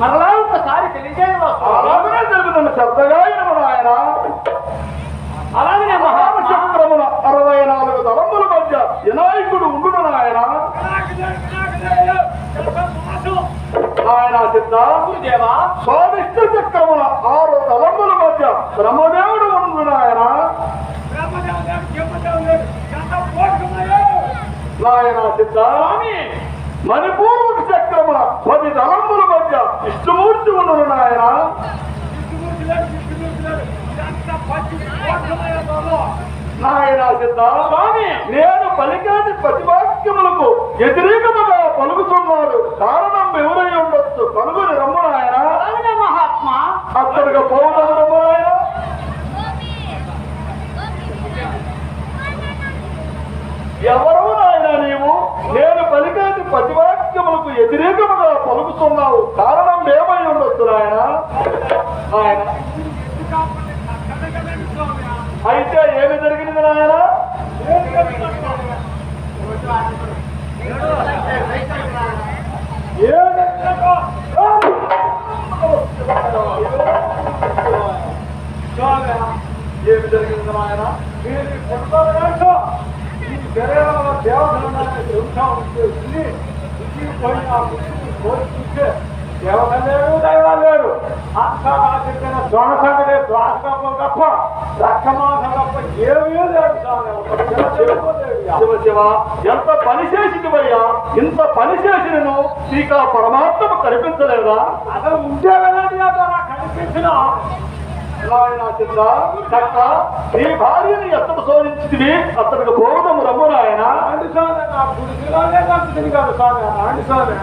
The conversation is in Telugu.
మరలా ఒకసారి? అలాగనే తెలుగుతున్న శబ్దగా అయిన ఆయన. అలాగనే మహాత్మా చక్రముల అరవై నాలుగు తలముల మధ్య వినాయకుడు ఉండున ఆయన. ఆయన సిద్ధ గురుదేవా. స్వాదిష్ట చక్రముల ఆరు తలముల మధ్య బ్రహ్మదేవుడు ఉండున ఆయన. నాయన సిద్ధ స్వామి. మణిపూర్వక చక్రముల పది తలముల మధ్య నాయన. నేను పలికాని ప్రతివాక్యములకు వ్యతిరేకముగా పలుకుతున్నాడు కారణం ఎవరై ఉండొచ్చు? కనుగొని రమ్ము మహాత్మా. అక్కడికి పోవడం రమ్ము ఎవరు నాయన నీవు? నేను పలికాని ప్రతివాక్యములకు వ్యతిరేకముగా పలుకుతున్నావు. కారణం నాయన ఆయన అయితే ఏమి జరిగింది నాయన? ఏమి జరిగింది నాయన? దేవతలేడు దైవాలేడు అంతా నా చెప్పిన దొంగసంగడే ద్వాసకం తప్ప రక్షమాసం తప్ప ఏమీ లేదు స్వామి. ఒక చిన్న చెరుకు లేదు. శివ ఎంత పని చేసినవయ్యా ఇంత పని చేసినను నీకు ఆ పరమాత్మ కనిపించలేదా? అసలు ఉంటే వెళ్ళండి కనిపించిన నాయన చిన్న చక్క నీ భార్యని ఎత్తడు శోధించింది అతనికి పోవడం రమ్ము నాయన. ఆండి స్వామి నా కాదు స్వామి ఆండి స్వామి